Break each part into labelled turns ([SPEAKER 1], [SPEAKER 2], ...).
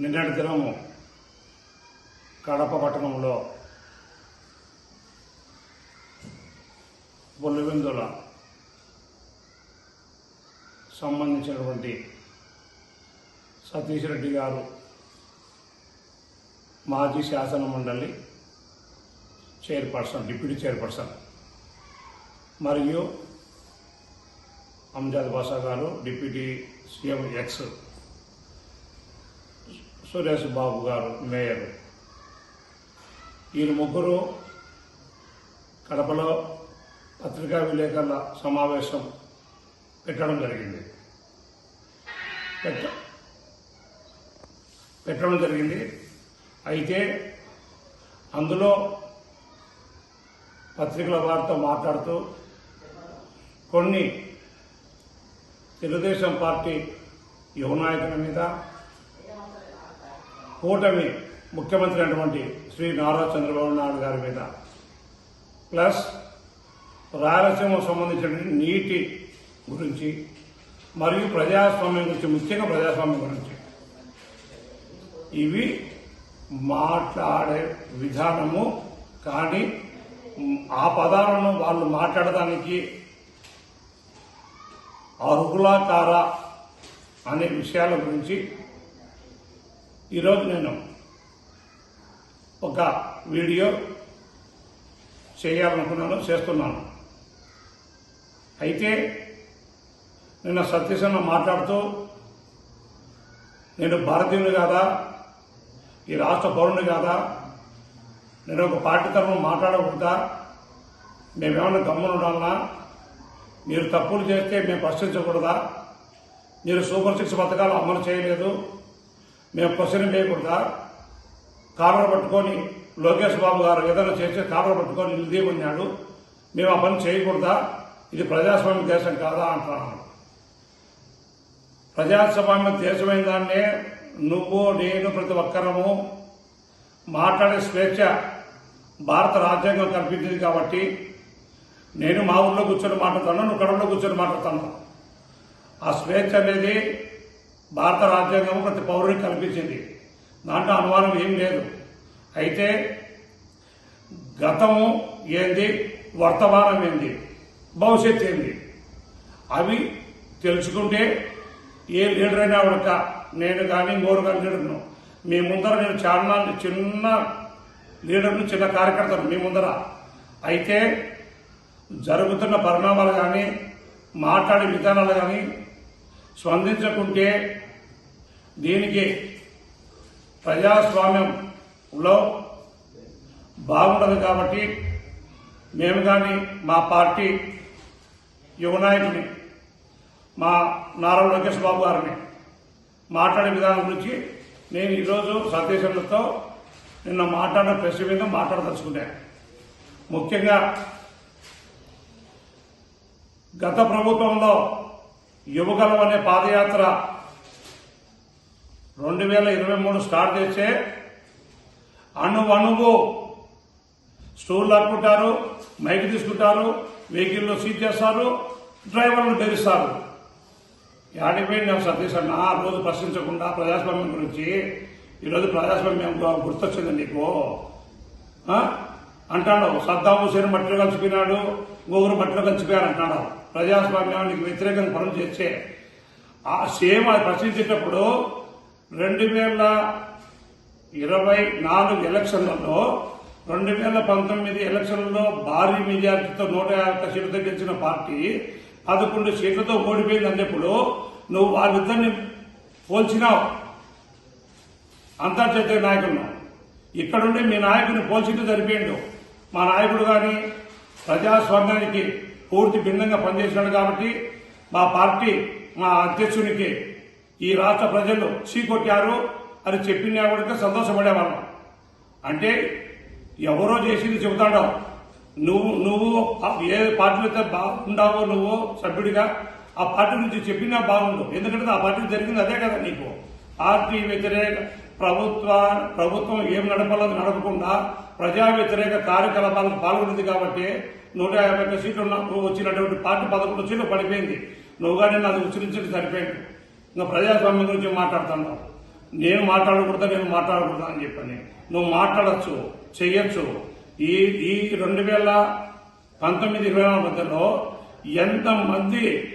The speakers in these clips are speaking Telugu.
[SPEAKER 1] నిన్నటి దినము కడప పట్టణంలో బొల్లివిందుల సంబంధించినటువంటి సతీష్ రెడ్డి గారు మాజీ శాసన మండలి చైర్పర్సన్ డిప్యూటీ చైర్పర్సన్. మరియు Anjad Basha garu deputy CM ex Suresh Babu garu mayor. వీరు ముగ్గురు కడపలో పత్రికా విలేకరుల సమావేశం పెట్టడం జరిగింది. పెట్ట పెట్టడం జరిగింది. అయితే అందులో పత్రికల వారితో మాట్లాడుతూ కొన్ని తెలుగుదేశం పార్టీ యువ నాయకుల మీద కూటమి ముఖ్యమంత్రి అయినటువంటి శ్రీ నారా చంద్రబాబు నాయుడు గారి మీద. ప్లస్ రాయలసీమకు సంబంధించిన నీటి గురించి మరియు ప్రజాస్వామ్యం గురించి ముఖ్యంగా ప్రజాస్వామ్యం గురించి. ఇవి మాట్లాడే విధానము కానీ ఆ పదాలను వాళ్ళు మాట్లాడడానికి అర్హులాకార అనే విషయాల గురించి ఈరోజు నేను ఒక వీడియో చేయాలనుకున్నాను చేస్తున్నాను. అయితే నిన్న సతీశన్న మాట్లాడుతూ నేను భారతీయుని కాదా? ఈ రాష్ట్ర పౌరుని కాదా? నేను ఒక పార్టీ తరఫున మాట్లాడకూడదా? మేమేమైనా గమ్మున ఉండాలన్నా మీరు తప్పులు చేస్తే మేము ప్రశ్నించకూడదా? మీరు సూపర్ సిక్స్ పథకాలు అమలు చేయలేదు. మేము క్వశ్చన్ చేయకూడదా కాలర్ పట్టుకొని లోకేష్ బాబు గారు ఏదైనా చేస్తే కాలర్ పట్టుకొని నిలదీయమన్నాడు మేము ఆ పని చేయకూడదా? ఇది ప్రజాస్వామ్య దేశం కాదా అంటున్నాను. ప్రజాస్వామ్య దేశమైన దాన్నే నువ్వు నేను ప్రతి ఒక్కరము మాట్లాడే స్వేచ్ఛ భారత రాజ్యాంగం కల్పించింది కాబట్టి నేను మా ఊళ్ళో కూర్చొని మాట్లాడుతాను నువ్వు కడలో కూర్చొని మాట్లాడతాను. ఆ స్వేచ్ఛ అనేది భారత రాజ్యాంగం ప్రతి పౌరుని కల్పించింది. దాంట్లో అనుమానం ఏం లేదు. అయితే గతము ఏంది? వర్తమానం ఏంది? భవిష్యత్తు ఏంది? అవి తెలుసుకుంటే ఏ లీడర్ అయినా ఉడక నేను కానీ ఇంకోరు లీడర్ను మీ ముందర నేను చాలా చిన్న లీడర్ను చిన్న కార్యకర్తను మీ ముందర. అయితే జరుగుతున్న పరిణామాలు కానీ మాట్లాడే విధానాలు కానీ స్పందించకుంటే దీనికి ప్రజాస్వామ్యంలో బాగుండదు కాబట్టి మేము కానీ మా పార్టీ యువనాయకుని మా నారా లోకేష్ బాబు గారిని మాట్లాడే విధానం గురించి నేను ఈరోజు సతీశంతో నిన్న మాట్లాడిన ప్రెస్ మీద మాట్లాడదలుచుకున్నాను ముఖ్యంగా గత ప్రభుత్వంలో యువగలం అనే పాదయాత్ర రెండు వేల ఇరవై మూడు స్టార్ట్ చేస్తే అణు అణువు స్టోర్లు లాక్కుంటారు మైక్ తీసుకుంటారు వెహికల్లో సీట్ చేస్తారు డ్రైవర్లు బెదిరిస్తారు. యాడిపోయి నేను సతీష్ అన్న ఆ రోజు ప్రశ్నించకుండా ప్రజాస్వామ్యం గురించి. ఈరోజు ప్రజాస్వామ్యం గుర్తొచ్చింది నీకు? అంటాడు సద్దాం హుసేన్ మట్టిలో కలిసిపోయినాడు గోగురు మట్టిలో కలిసిపోయారు అంటాడు ప్రజాస్వామ్యానికి వ్యతిరేకంగా పనులు చేస్తే ఆ సేమ్ అది ప్రశ్నించేటప్పుడు రెండు వేల ఇరవై నాలుగు ఎలక్షన్లలో రెండు వేల పంతొమ్మిది ఎలక్షన్లలో భారీ మెజార్టీతో నూట యాభై సీట్లు తగ్గించిన పార్టీ పదకొండు సీట్లతో ఓడిపోయింది అన్నప్పుడు నువ్వు వాళ్ళిద్దరిని పోల్చినావు. అంతర్జాతీయ నాయకులను. ఇక్కడుండి మీ నాయకుని పోల్చింటూ సరిపోయిండు. మా నాయకుడు కానీ ప్రజాస్వామ్యానికి పూర్తి భిన్నంగా పనిచేసినాడు కాబట్టి మా పార్టీ మా అధ్యక్షునికి ఈ రాష్ట్ర ప్రజలు చీకొట్టారు అని చెప్పినా కూడా సంతోషపడేవాళ్ళం. అంటే ఎవరో చేసింది చెబుతాడో నువ్వు నువ్వు ఏ పార్టీలో అయితే బాగుండావో నువ్వు సభ్యుడిగా ఆ పార్టీ నుంచి చెప్పినా బాగుండు. ఎందుకంటే ఆ పార్టీ జరిగింది అదే కదా నీకు. పార్టీ వ్యతిరేక ప్రభుత్వ ప్రభుత్వం ఏం నడపాలో నడపకుండా ప్రజా వ్యతిరేక కార్యకలాపాలకు పాల్గొంది కాబట్టి నూట యాభై ఒక్క సీట్లు ఉన్న వచ్చినటువంటి పార్టీ పదకొండు సీట్లు పడిపోయింది. నువ్వు కానీ అది ఉచ్చరించడం సరిపోయింది. ఇంకా ప్రజాస్వామ్యం గురించి మాట్లాడుతున్నావు. నేను మాట్లాడకూడదా నేను మాట్లాడకూడదా అని చెప్పాను. నువ్వు మాట్లాడచ్చు చెయ్యొచ్చు. ఈ ఈ రెండు వేల పంతొమ్మిది ఇరవై నాలుగు మధ్యలో ఎంతమంది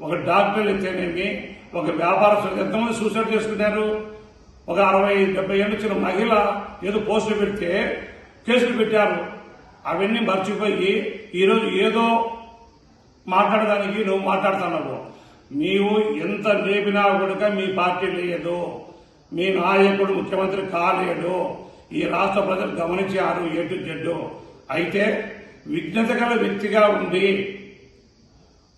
[SPEAKER 1] ఒక డాక్టర్లు అయితేనేమి ఒక వ్యాపారస్తులు ఎంతమంది సూసైడ్ చేసుకున్నారు? ఒక అరవై డెబ్బై ఏళ్ళు వచ్చిన మహిళ ఏదో పోస్టులు పెడితే కేసులు పెట్టారు. అవన్నీ మర్చిపోయి ఈరోజు ఏదో మాట్లాడడానికి నువ్వు మాట్లాడుతున్నావు. నీవు ఎంత లేపినా కూడా మీ పార్టీ లేదు మీ నాయకుడు ముఖ్యమంత్రి కాలేడు. ఈ రాష్ట్ర ప్రజలు గమనించారు ఎటు జడ్డు. అయితే విజ్ఞత గల వ్యక్తిగా ఉండి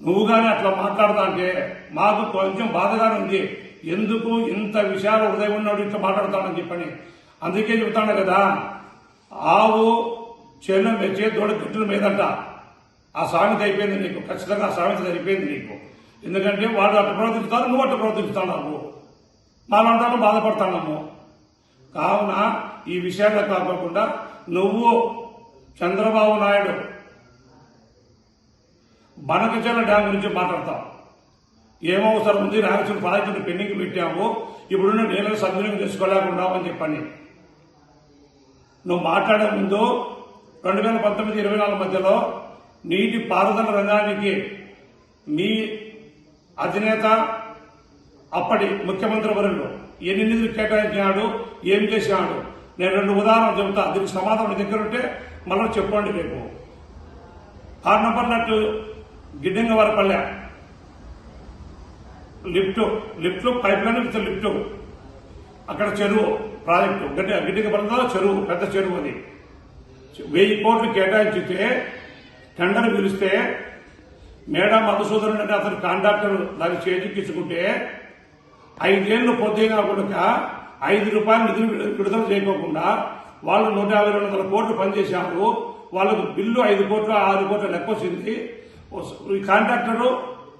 [SPEAKER 1] నువ్వు కానీ అట్లా మాట్లాడతా అంటే మాకు కొంచెం బాధగానే ఉంది. ఎందుకు ఇంత విషయాలు ఉదయం ఉన్నాడు ఇట్లా మాట్లాడతానని చెప్పని. అందుకే చెబుతాను కదా ఆవు చేను మెచ్చే దూడ గట్టుల మీదంట. ఆ సామెత అయిపోయింది నీకు. ఖచ్చితంగా ఆ సామెత అయిపోయింది నీకు. ఎందుకంటే వాడు అట్టు ప్రవర్తిస్తాడు నువ్వు అట్టు ప్రవర్తిస్తున్నావు మాలంటాను బాధపడుతున్నాము. కావున ఈ విషయాల్లో కాకుండా నువ్వు చంద్రబాబు నాయుడు బనకచెల డ్యామ్ గురించి మాట్లాడతాం ఏమవసరం అవసరం ఉంది రాయలసీమ ప్రాజెక్టును పెండింగ్ పెట్టాము. ఇప్పుడున్న నీళ్ళని సద్వినియోగం ఉంటామని చెప్పండి. నువ్వు మాట్లాడే ముందు రెండు వేల పంతొమ్మిది ఇరవై నాలుగు మధ్యలో నీటి పారుదల రంగానికి మీ అధినేత అప్పటి ముఖ్యమంత్రి వరులు ఎన్ని నిధులు కేటాయించినాడు ఏం చేసినాడు? నేను రెండు ఉదాహరణలు చెబుతా. దీనికి సమాధానం దగ్గర ఉంటే మళ్ళీ చెప్పండి రేపు. కారణపడినట్టు గిడ్డంగ Varapalle. Lift lift pipe line with lift. అక్కడ చెరువు ప్రాజెక్టు. గడ్డి గిడ్డంగ పల్లెలో చెరువు పెద్ద చెరువు అది. వెయ్యి కోట్లు కేటాయించితే టెండర్ పిలిస్తే మేడా మధుసూదరుడు అంటే అతను కాంట్రాక్టర్ దాన్ని చేజిక్కించుకుంటే ఐదేళ్ళు పొద్దుగా కూడా ఐదు రూపాయలు నిధులు విడుదల చేయకోకుండా వాళ్ళు నూట యాభై రెండు వందల కోట్లు పనిచేశారు. వాళ్ళకు బిల్లు ఐదు కోట్లు ఆరు కోట్ల లెక్క వచ్చింది ఈ కాంట్రాక్టర్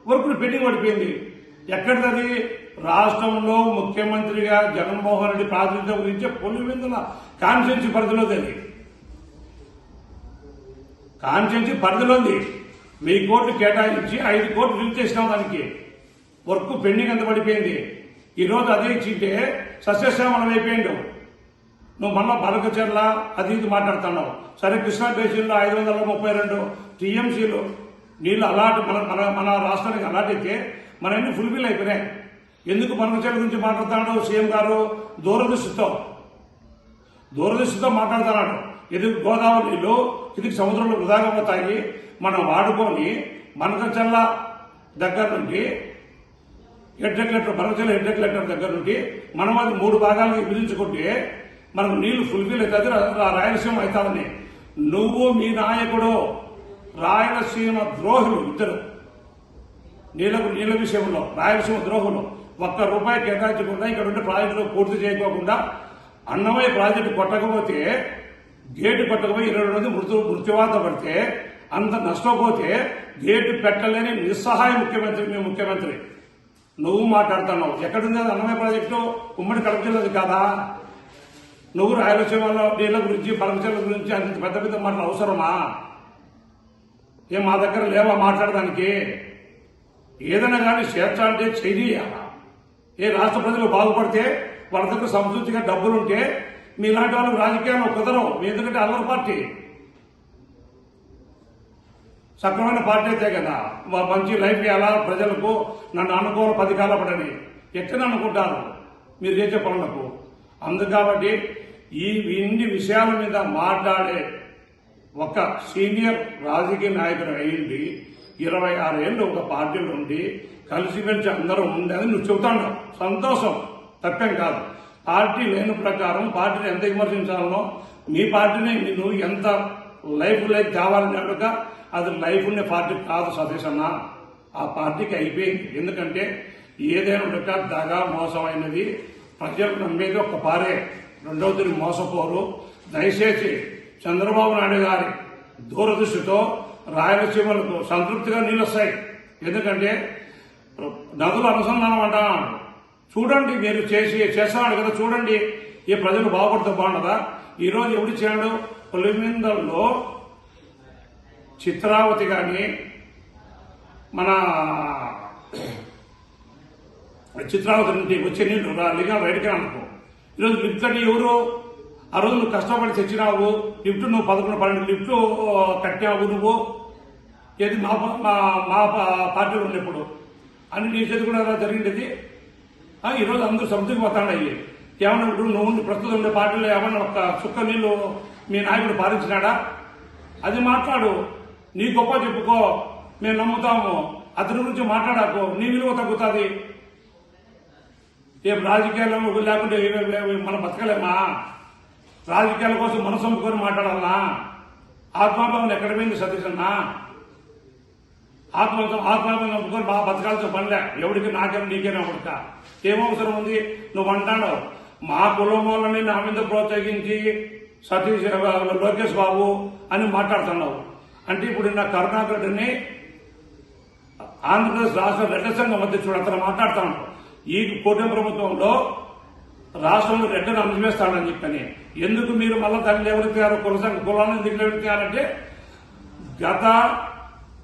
[SPEAKER 1] వర్కులు పెండింగ్ పడిపోయింది. ఎక్కడిది రాష్ట్రంలో ముఖ్యమంత్రిగా జగన్మోహన్ రెడ్డి ప్రాతినిధ్యం గురించి పొలివిందుల కాన్స్టిట్యూన్సీ పరిధిలోది అది. కాన్స్టిట్యూన్సీ పరిధిలోది. వెయ్యి కోట్లు కేటాయించి ఐదు కోట్లు రిలీజ్ చేసినాం దానికి. వర్క్ పెండింగ్ అంత పడిపోయింది. ఈ రోజు అదే ఇచ్చింటే సస్యశ్యామలం అయిపోయిండు. నువ్వు మళ్ళా బలకచర్ల అది ఇది మాట్లాడుతున్నావు. సరే కృష్ణా బేసిన్లో ఐదు వందల ముప్పై రెండు టీఎంసీలు నీళ్ళు అలాట్ మన మన మన రాష్ట్రానికి అలాటైతే మనన్నీ ఫుల్ఫిల్ అయిపోయినాయి. ఎందుకు బలకచర్ల గురించి మాట్లాడుతున్నాడు సీఎం గారు? దూరదృష్టితో. దూరదృష్టితో మాట్లాడుతున్నాడు. ఇది గోదావరి నీళ్ళు ఇది సముద్రంలో వృధాగా పోతాయి మనం వాడుకొని మనకచల్ల దగ్గర నుండి హెడ్రెక్లెటర్ బరకచల్ల హెడ్రెక్లెటర్ దగ్గర నుండి మనం అది మూడు భాగాలుగా విభజించుకుంటే మనకు నీళ్ళు ఫుల్ఫిల్ అవుతుంది రాయలసీమ అవుతామని నువ్వు మీ నాయకుడు రాయలసీమ ద్రోహులు ఇద్దరు. నీళ్ళకు నీళ్ళ విషయంలో రాయలసీమ ద్రోహులు. ఒక్క రూపాయి కేటాయించకుండా ఇక్కడ ఉండే ప్రాజెక్టులు పూర్తి చేయకోకుండా అన్నమయ్య ప్రాజెక్టు కొట్టకపోతే గేటు కొట్టకపోయి ఇరవై రెండు మంది మృతు మృత్యువాత పడితే అంత నష్టపోతే గేటు పెట్టలేని నిస్సహాయ ముఖ్యమంత్రి మీ ముఖ్యమంత్రి. నువ్వు మాట్లాడుతున్నావు. ఎక్కడుంది అది అన్నమయ్య ప్రాజెక్టు? ఉమ్మడి కడప జిల్లాది కాదా? నువ్వు రాయలసీమలో నీళ్ళ గురించి పరమశీల గురించి అంత పెద్ద పెద్ద మాటలు అవసరమా? ఏం మా దగ్గర లేవా మాట్లాడడానికి? ఏదైనా కానీ స్వేచ్ఛ అంటే ఏ రాష్ట్ర ప్రజలు బాగుపడితే వాళ్ళ దగ్గర సంస్కృతిగా డబ్బులుంటే మీలాంటి వాళ్ళకి రాజకీయాలు కుదరవు. మీ ఎందుకంటే అల్లరి పార్టీ. సక్రమైన పార్టీ అయితే కదా. వా- మంచి లైఫ్ ఎలా ప్రజలకు నన్ను అనుకోవాలి పది కాలపడని ఎక్కడ అనుకుంటారు మీరు చేసే పనులకు. అందు కాబట్టి ఈ ఇన్ని విషయాల మీద మాట్లాడే ఒక సీనియర్ రాజకీయ నాయకుడు అయ్యింది. ఇరవై ఆరేళ్ళు ఒక పార్టీలో ఉండి కలిసిమెలిసి అందరూ ఉండేది నువ్వు చెబుతాడు సంతోషం. తప్పేం కాదు. పార్టీ లేని ప్రకారం పార్టీని ఎంత విమర్శించాలనో మీ పార్టీని నువ్వు ఎంత లైఫ్ లైఫ్ కావాలన్నట్టుగా అది లైఫ్ ఉండే పార్టీ కాదు సతీష్ అన్న. ఆ పార్టీకి అయిపోయింది. ఎందుకంటే ఏదైనా ఉండక దగా మోసమైనది ప్రజలకు నమ్మేది ఒక పారే. రెండవ తిరిగి మోసపోరు. దయచేసి చంద్రబాబు నాయుడు గారి దూరదృష్టితో రాయలసీమలకు సంతృప్తిగా నీళ్ళు వస్తాయి ఎందుకంటే నదులు అనుసంధానం అంటున్నాడు చూడండి మీరు చేసి చేస్తున్నాడు కదా చూడండి. ఈ ప్రజలు బాగుపడితే బాగుండదా? ఈరోజు ఎవడు చేయడు పులిమిందల్లో చిత్రావతి కానీ మన చిత్రావతి నుండి వచ్చే నీళ్ళు రా లింగాలు రైడ్గా అనుకో ఈరోజు లిఫ్ట్ అంటే ఎవరు? ఆ రోజు నువ్వు కష్టపడి తెచ్చినావు లిఫ్ట్ నువ్వు పదకొండు పన్నెండు లిఫ్ట్ కట్టావు నువ్వు. ఏది మా మా పార్టీలో ఉన్నప్పుడు అని నీ చేతి కూడా అలా జరిగింది ఈరోజు అందరూ సముద్రం పోతాడు అయ్యి ఏమన్నా ఇప్పుడు నువ్వు ఉండి ప్రస్తుతం ఉండే పార్టీలో ఏమన్నా ఒక చుక్క నీళ్ళు మీ నాయకుడు పాలించినాడా అది మాట్లాడు. నీ గొప్ప చెప్పుకో. మేము నమ్ముతాము. అతని గురించి మాట్లాడాకు. నీ విలువ తగ్గుతుంది. ఏం రాజకీయాల్లో లేకుంటే మనం బతకలేమా? రాజకీయాల కోసం మనసు అమ్ముకొని మాట్లాడాలనా? ఆత్మాభావం ఎక్కడ పోయింది సతీష్ అన్నా? ఆత్మ ఆత్మాభావం నమ్ముకొని బాగా బతకాల్సిన పనిలే ఎవడికి నాకేం నీకేనా కొడుక ఏమవసరం ఉంది? నువ్వు అంటాడు మా కులం వాళ్ళని నా మీద ప్రోత్సహించి సతీష్ లోకేష్ బాబు అని మాట్లాడుతున్నావు. అంటే ఇప్పుడు నా కరుణాకరుడిని ఆంధ్రప్రదేశ్ రాష్ట్ర రెడ్డ సంఘం అధ్యక్షుడు అతను మాట్లాడుతాను ఈ కూటమి ప్రభుత్వంలో రాష్ట్రంలో రెడ్డను అణిచివేస్తాడని చెప్పని. ఎందుకు మీరు మళ్ళా దాన్ని ఎవరికి కుల సంఘ కులాలను ఎందుకు గత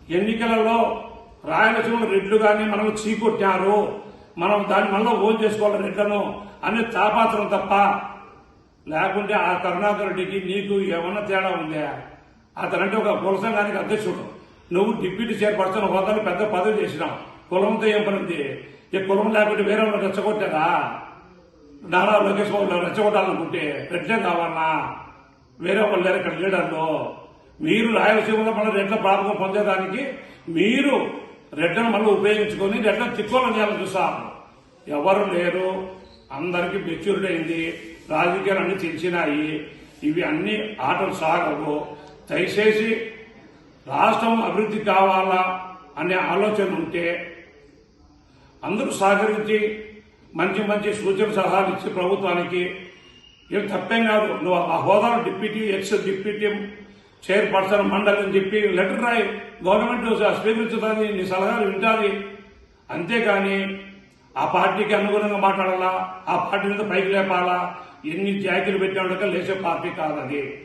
[SPEAKER 1] ఎన్నికలలో రాయలసీమ రెడ్లు కానీ మనం చీకొట్టారు. మనం దాన్ని మళ్ళీ ఓన్ చేసుకోవాలి రెడ్లను అనే తాపాత్రం తప్ప. లేకుంటే ఆ కరుణాకర్ రెడ్డికి నీకు ఏమన్నా తేడా ఉందా? అతనంటే ఒక కుల సంఘానికి అధ్యక్షుడు. నువ్వు డిప్యూటీ చైర్పర్సన్ హోదాలు పెద్ద పదవి చేసినావు. కులంతో ఏం పనింది ఈ కులం లేకుంటే వేరే వాళ్ళు రెచ్చగొట్టారా నారా లోకేష్ బాబు రెచ్చగొట్టాలనుకుంటే రెడ్లే కావాలన్నా వేరే వాళ్ళు లేరు ఇక్కడ లీడర్లు. మీరు రాయలసీమలో మన రెడ్ల ప్రారంభం పొందేదానికి మీరు రెడ్డను మళ్ళీ ఉపయోగించుకొని రెడ్డను తిక్కోలని చేయాలని చూస్తారు ఎవరు లేరు. అందరికీ మెచ్యూరిటీ అయింది రాజకీయాలు అన్ని తెలిసినాయి ఇవి అన్ని ఆటలు సాగవు. దయచేసి రాష్ట్రం అభివృద్ధి కావాలా అనే ఆలోచన ఉంటే అందరూ సహకరించి మంచి మంచి సూచన సలహాలు ఇచ్చి ప్రభుత్వానికి ఏం తప్పేం కాదు. నువ్వు ఆ హోదాలో డిప్యూటీ ఎక్స్ డిప్యూటీ చైర్పర్సన్ మండలి అని చెప్పి లెటర్ రాయి. గవర్నమెంట్ స్వీకరించుతుంది నీ సలహాలు వింటాది. అంతేకాని ఆ పార్టీకి అనుగుణంగా మాట్లాడాలా? ఆ పార్టీ మీద పైకి లేపాలా? ఎన్ని జాకీలు పెట్టినాక లేచే పార్టీ కాదు అది.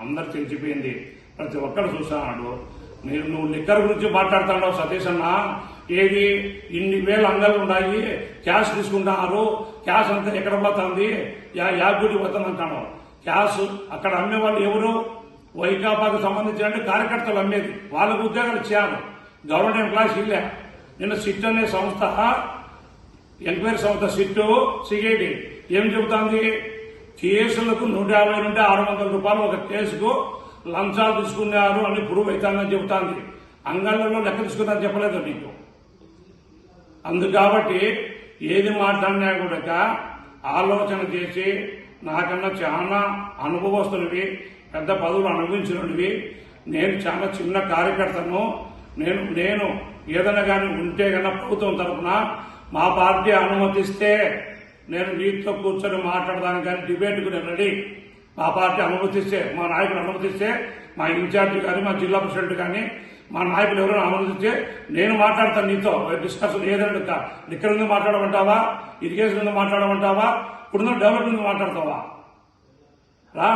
[SPEAKER 1] అందరు తెలిసిపోయింది. ప్రతి ఒక్కరు చూసాడు మీరు నువ్వు లిక్కర్ గురించి మాట్లాడుతున్నావు సతీష్ అన్న. ఏది? ఇన్ని వేల అంగళ్ళు ఉన్నాయి. క్యాష్ తీసుకుంటున్నారు. క్యాష్ అంతా ఎక్కడ పోతుంది? యా యాగుడి పోతుంది అంటాను క్యాష్ అక్కడ అమ్మేవాళ్ళు ఎవరు? వైకాపాకు సంబంధించిన కార్యకర్తలు అమ్మేది. వాళ్ళకు ఉద్యోగాలు చేయాలి. గవర్నమెంట్ ఎంప్లాయీస్ ఇల్లే. నిన్న సిట్ అనే సంస్థ ఎంక్వైరీ సంస్థ సిట్టు సిఐడి. ఏం చెబుతోంది? కేసులకు నూట యాభై నుండి ఆరు వందల రూపాయలు ఒక కేసుకు లంచాలు తీసుకున్నారు అని ప్రూవ్ అవుతానని చెబుతోంది. అంగళ్ళలో లెక్క తీసుకున్నారని చెప్పలేదు నీకు అందు కాబట్టి ఏది మాట్లాడినా కూడా ఆలోచన చేసి నాకన్నా చాలా అనుభవస్తున్నవి పెద్ద పదవులు అనుభవించినవి నేను చాలా చిన్న కార్యకర్తను. నేను నేను ఏదైనా కానీ ఉంటే కన్నా ప్రభుత్వం తరఫున మా పార్టీ అనుమతిస్తే నేను నీతో కూర్చొని మాట్లాడదానికి కానీ డిబేట్కు నేను రెడీ. మా పార్టీ అనుమతిస్తే మా నాయకులు అనుమతిస్తే మా ఇన్ఛార్జి కానీ మా జిల్లా ప్రెసిడెంట్ కానీ మా నాయకులు ఎవరైనా అనుమతిస్తే నేను మాట్లాడతాను నీతో. డిస్కషన్ ఏదైనా ఇక్కడ నుంచి మాట్లాడమంటావా? ఇరిగేషన్ నుంచి మాట్లాడమంటావా? ఇప్పుడున్న డెవలప్మెంట్ నుంచి మాట్లాడతావా? రా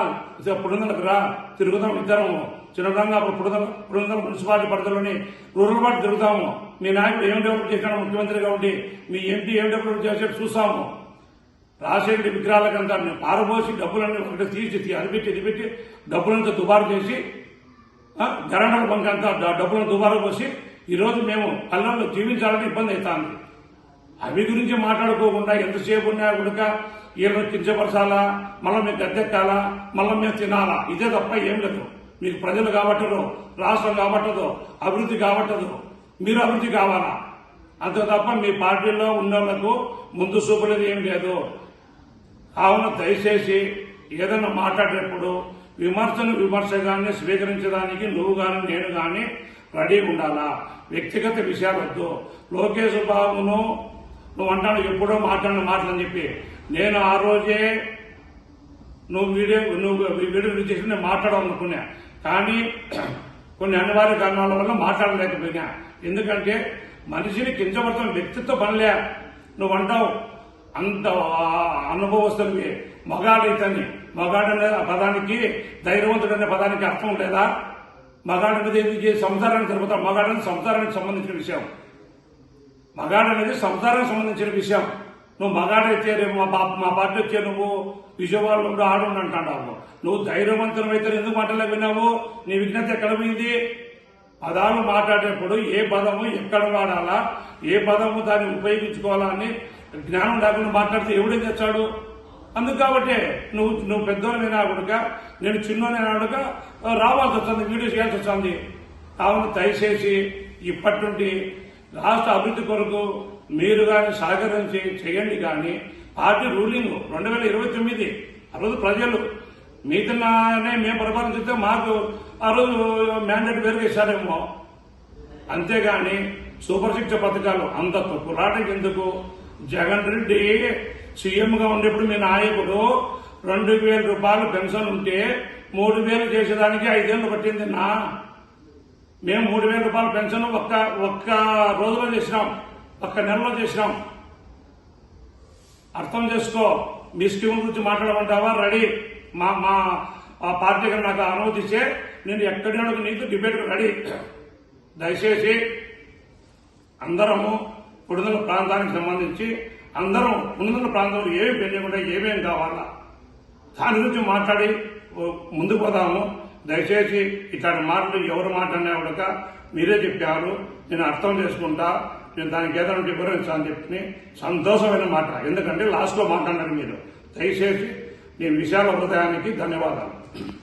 [SPEAKER 1] పుడుదలకు రా. తిరుగుతాం ఇద్దరము. చిన్నదంగా పుడుదల పుడుదల మున్సిపాలిటీ పరిధిలోని రూరల్ పార్టీ తిరుగుతాము. మీ నాయకుడు ఏం డెవలప్ చేశాడు ముఖ్యమంత్రిగా ఉండి మీ ఎంపీ ఏం డెవలప్ చేశాడు చూస్తాము. రాజశేఖర విగ్రహాలకంతా నేను పారబోసి డబ్బులన్నీ ఒకటి తీసి అడిపెట్టి అదిపెట్టి డబ్బులంతా దుబారు చేసి ఆ, గరండల బంక్ అంతా డబ్బులను దుబారు పోసి ఈరోజు మేము పల్లెల్లో జీవించాలని ఇబ్బంది అవుతుంది. అవి గురించి మాట్లాడుకోకుండా ఎంతసేపు ఉన్నా కనుక వీళ్ళని కించపరచాలా మళ్ళీ మేము గద్దెక్కాలా మళ్ళీ మేము తినాలా? ఇదే తప్ప ఏం లేదు. మీకు ప్రజలు కాబట్టదు రాష్ట్రం కాబట్టదు అభివృద్ధి కాబట్టదు. మీరు అభివృద్ధి కావాలా? అంత తప్ప మీ పార్టీలో ఉన్న వాళ్ళకు ముందు చూపలేదు ఏం లేదు. కావున దయచేసి ఏదైనా మాట్లాడేటప్పుడు విమర్శను విమర్శగానే స్వీకరించడానికి నువ్వు కానీ నేను కానీ రెడీ ఉండాలా? వ్యక్తిగత విషయాలు లోకేష్ బాబును నువ్వు అంటాను ఎప్పుడో మాట్లాడిన మాటలని చెప్పి నేను ఆ రోజే నువ్వు వీడియో నువ్వు వీడియో చేసి నేను మాట్లాడాలనుకున్నా. కానీ కొన్ని అనివార్య కారణాల వల్ల మాట్లాడలేకపోయినా. ఎందుకంటే మనిషిని కించపడతాం వ్యక్తితో పనిలే నువ్వు అంటావు అంత అనుభవస్తునివి మగాడైతని. మగాడనే పదానికి ధైర్యవంతుడనే పదానికి అర్థం లేదా? మగాడు అనేది సంసారానికి తిరుగుతాం మగాడని సంసారానికి సంబంధించిన విషయం. మగాడు అనేది సంసారానికి సంబంధించిన విషయం. నువ్వు మగాడైతే రేపు మా పా- మా పార్టీ వచ్చే నువ్వు విజయవాడలో ఉండి ఆడు అంటావు నువ్వు ధైర్యవంతం అయితే ఎందుకు మాటలే విన్నావు? నీ విజ్ఞత ఎక్కడ పోయింది? పదాలు మాట్లాడేటప్పుడు ఏ పదము ఎక్కడ వాడాలా? ఏ పదము దాన్ని ఉపయోగించుకోవాలా అని జ్ఞానం లేకుండా మాట్లాడితే ఎవడే తెచ్చాడు? అందుకు కాబట్టి నువ్వు నువ్వు పెద్దోనైనా కొడుక నేను చిన్నోనైనా కొడుక రావాల్సి వస్తుంది వీడియో చేయాల్సి వస్తుంది. కావున దయచేసి ఇప్పటి నుండి రాష్ట్ర అభివృద్ధి కొరకు మీరు కానీ సహకరించి చేయండి కానీ పార్టీ రూలింగ్ రెండు వేల ఇరవై తొమ్మిది ఆ రోజు ప్రజలు మీతోనే మేము పరిపాలించితే మాకు ఆ రోజు మ్యాండేట్ పేరుగా ఇస్తారేమో అంతేగాని సూపర్ శిక్ష పథకాలు అంత తప్పులాటకి ఎందుకు? జగన్ రెడ్డి సీఎంగా ఉండేప్పుడు మీ నాయకుడు రెండు వేల రూపాయలు పెన్షన్ ఉంటే మూడు వేలు చేసేదానికి ఐదేళ్ళు పట్టింది నా. మేము మూడు వేల రూపాయల పెన్షన్ ఒక్క ఒక్క రోజులో చేసినాం. ఒక్క నెలలో చేసినాం. అర్థం చేసుకో. మీ స్కీమ్ గురించి మాట్లాడమంటావా? రెడీ. మా మా పార్టీ పార్టీకి నాకు అనుమతిస్తే నేను ఎక్కడైనా నీకు డిబేట్ రెడీ. దయచేసి అందరము పుడుదల ప్రాంతానికి సంబంధించి అందరం పుడుదల ప్రాంతంలో ఏమి పెళ్ళకుండా ఏమేమి కావాలా? దాని గురించి మాట్లాడి ముందుకు పోదాము. దయచేసి ఇట్లాంటి మాటలు ఎవరు మాట్లాడినా కూడా మీరే చెప్పారు. నేను అర్థం చేసుకుంటా. నేను దానికి ఏదైనా వివరించాలని చెప్పి సంతోషమైన మాట. ఎందుకంటే లాస్ట్లో మాట్లాడినారు మీరు. దయచేసి నేను విశాల హృదయానికి ధన్యవాదాలు.